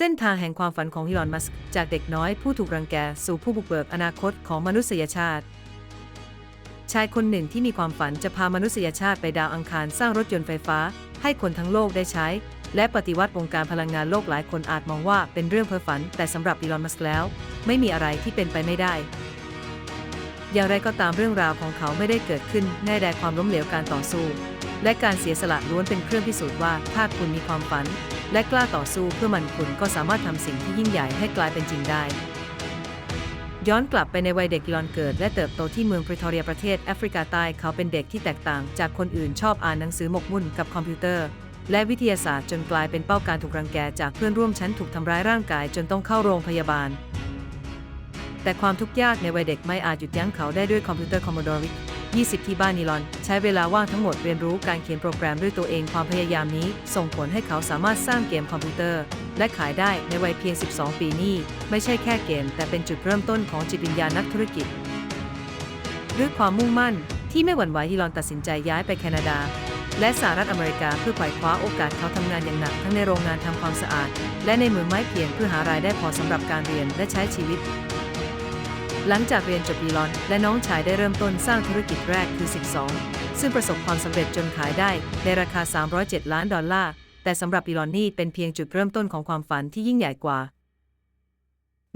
เส้นทางแห่งความฝันของอีลอนมัสก์จากเด็กน้อยผู้ถูกรังแกสู่ผู้บุกเบิกอนาคตของมนุษยชาติ ชายคนหนึ่งที่มีความฝันจะพามนุษยชาติไปดาวอังคารสร้างรถยนต์ไฟฟ้า ให้คนทั้งโลกได้ใช้ และปฏิวัติวงการพลังงานโลกหลายคนอาจมองว่าเป็นเรื่องเพ้อฝัน แต่สำหรับอีลอนมัสก์แล้ว ไม่มีอะไรที่เป็นไปไม่ได้ อย่างไรก็ตามเรื่องราวของเขาไม่ได้เกิดขึ้นแน่แดความล้มเหลวการต่อสู้ และการเสียสละล้วนเป็นเครื่องพิสูจน์ว่าถ้าคุณมีความฝัน และกล้าต่อสู้เพื่อมันคุณก็สามารถทำสิ่งที่ยิ่งใหญ่ให้กลายเป็นจริงได้ ย้อนกลับไปในวัยเด็กกิลอนเกิด และเติบโตที่เมืองพรีทอเรียประเทศแอฟริกาใต้เขาเป็นเด็กที่แตกต่าง จากคนอื่นชอบอ่านหนังสือหมกมุ่นกับคอมพิวเตอร์ และวิทยาศาสตร์จนกลายเป็นเป้าการถูกรังแกจากเพื่อนร่วมชั้นถูกทำร้ายร่างกายจนต้องเข้าโรงพยาบาล แต่ความทุกข์ยากในวัยเด็กไม่อาจหยุดยั้งเขาได้ด้วยคอมพิวเตอร์ Commodore 20 ที่บ้านนิลอน ใช้เวลาว่างทั้งหมดเรียนรู้การเขียนโปรแกรมด้วยตัวเองความพยายามนี้ ส่งผลให้เขาสามารถสร้างเกมคอมพิวเตอร์ และขายได้ในวัยเพียง 12 ปีนี้ ไม่ใช่แค่เกม แต่เป็นจุดเริ่มต้นของจิตวิญญาณนักธุรกิจด้วยความมุ่งมั่นที่ไม่หวั่นไหวฮิลอนตัดสินใจย้ายไปแคนาดา และสหรัฐอเมริกาเพื่อไขว่คว้าโอกาสเขาทำงานอย่างหนัก ทั้งในโรงงานทำความสะอาด และในเมืองไม้เพียงเพื่อหารายได้พอสำหรับการเรียนและใช้ชีวิต หลังจากเรียนจบอีลอน และน้องชายได้เริ่มต้นสร้างธุรกิจแรกคือ 12 ซึ่งประสบความสำเร็จจนขายได้ในราคา 307 ล้านดอลลาร์ แต่สำหรับอีลอนนี่เป็นเพียงจุดเริ่มต้นของความฝันที่ยิ่งใหญ่กว่า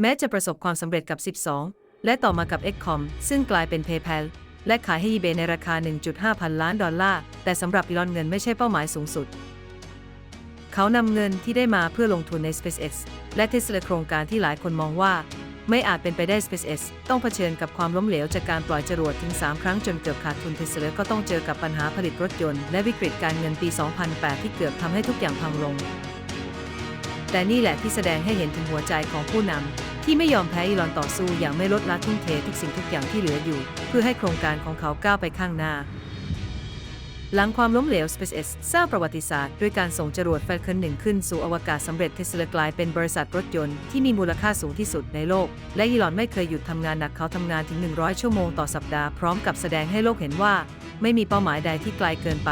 แม้จะประสบความสำเร็จกับ 12 และต่อมากับ XCOM ซึ่งกลายเป็น PayPal และขายให้ eBay ในราคา 1.5 พันล้านดอลลาร์ แต่สำหรับอีลอนเงินไม่ใช่เป้าหมายสูงสุด เขานำเงินที่ได้มาเพื่อลงทุนใน SpaceX และ Tesla โครงการที่หลายคนมองว่า ไม่อาจเป็นไปได้ SpaceX ต้องเผชิญกับความล้มเหลวจากการปล่อยจรวดถึง 3 ครั้งจนเกือบขาดทุน Tesla ก็ต้องเจอกับปัญหาผลิตรถยนต์และวิกฤตการเงินปี 2008 ที่เกือบทำให้ทุกอย่างพังลง แต่นี่แหละที่แสดงให้เห็นถึงหัวใจของผู้นำที่ไม่ยอมแพ้อีลอนต่อสู้อย่างไม่ลดละทุ่มเททุกสิ่งทุกอย่างที่เหลืออยู่ เพื่อให้โครงการของเขาก้าวไปข้างหน้า หลังความล้มเหลว SpaceX สร้างประวัติศาสตร์ด้วยการส่งจรวด Falcon 1 ขึ้นสู่อวกาศสำเร็จเทสลากลายเป็นบริษัทรถยนต์ที่มีมูลค่าสูงที่สุดในโลก และยีลอนไม่เคยหยุดทำงานหนักเขาทำงานถึง 100 ชั่วโมงต่อสัปดาห์พร้อมกับแสดงให้โลกเห็นว่า ไม่มีเป้าหมายใดที่ไกลเกินไป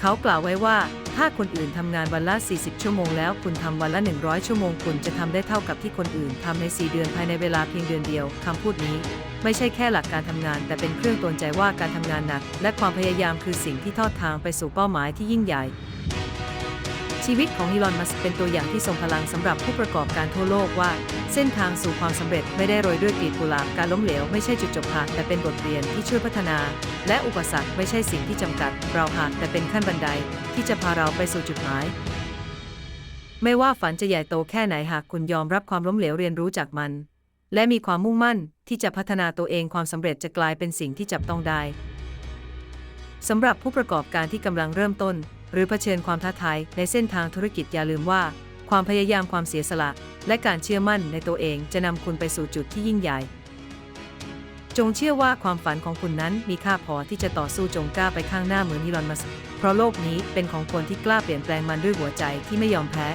เขากล่าวไว้ว่า ถ้าคนอื่นทำงานวันละ 40 ชั่วโมงแล้วคุณทำวันละ 100 ชั่วโมง คุณจะทำได้เท่ากับที่คนอื่นทำใน 4 เดือนภายในเวลาเพียงเดือนเดียวคำพูดนี้ ไม่ใช่แค่หลักการทำงาน แต่เป็นเครื่องตนใจว่าการทำงานหนัก และความพยายามคือสิ่งที่ทอดทางไปสู่เป้าหมายที่ยิ่งใหญ่ ชีวิตของอีลอน มัสเป็นตัวอย่างที่ทรงพลังสำหรับผู้ประกอบการทั่วโลกว่า เส้นทางสู่ความสำเร็จไม่ได้โรยด้วยกลีบกุหลาบการล้มเหลวไม่ใช่จุดจบหากแต่เป็นบทเรียนที่ช่วยพัฒนา และอุปสรรคไม่ใช่สิ่งที่จำกัด เราหากแต่เป็นขั้นบันได ที่จะพาเราไปสู่จุดหมาย ไม่ว่าฝันจะใหญ่โตแค่ไหนหากคุณยอมรับความล้มเหลวเรียนรู้จากมัน และมีความมุ่งมั่นที่จะพัฒนาตัวเองความสำเร็จจะกลายเป็นสิ่งที่จับต้องได้สำหรับผู้ประกอบการที่กำลังเริ่มต้น หรือเผชิญความท้าทายในเส้นทางธุรกิจอย่าลืมว่า ความพยายามความเสียสละ และการเชื่อมั่นในตัวเองจะนำคุณไปสู่จุดที่ยิ่งใหญ่ จงเชื่อว่าความฝันของคุณนั้นมีค่าพอที่จะต่อสู้จงกล้าไปข้างหน้าเหมือนนีลอนมัสก์เพราะโลกนี้เป็นของคนที่กล้าเปลี่ยนแปลงมันด้วยหัวใจที่ไม่ยอมแพ้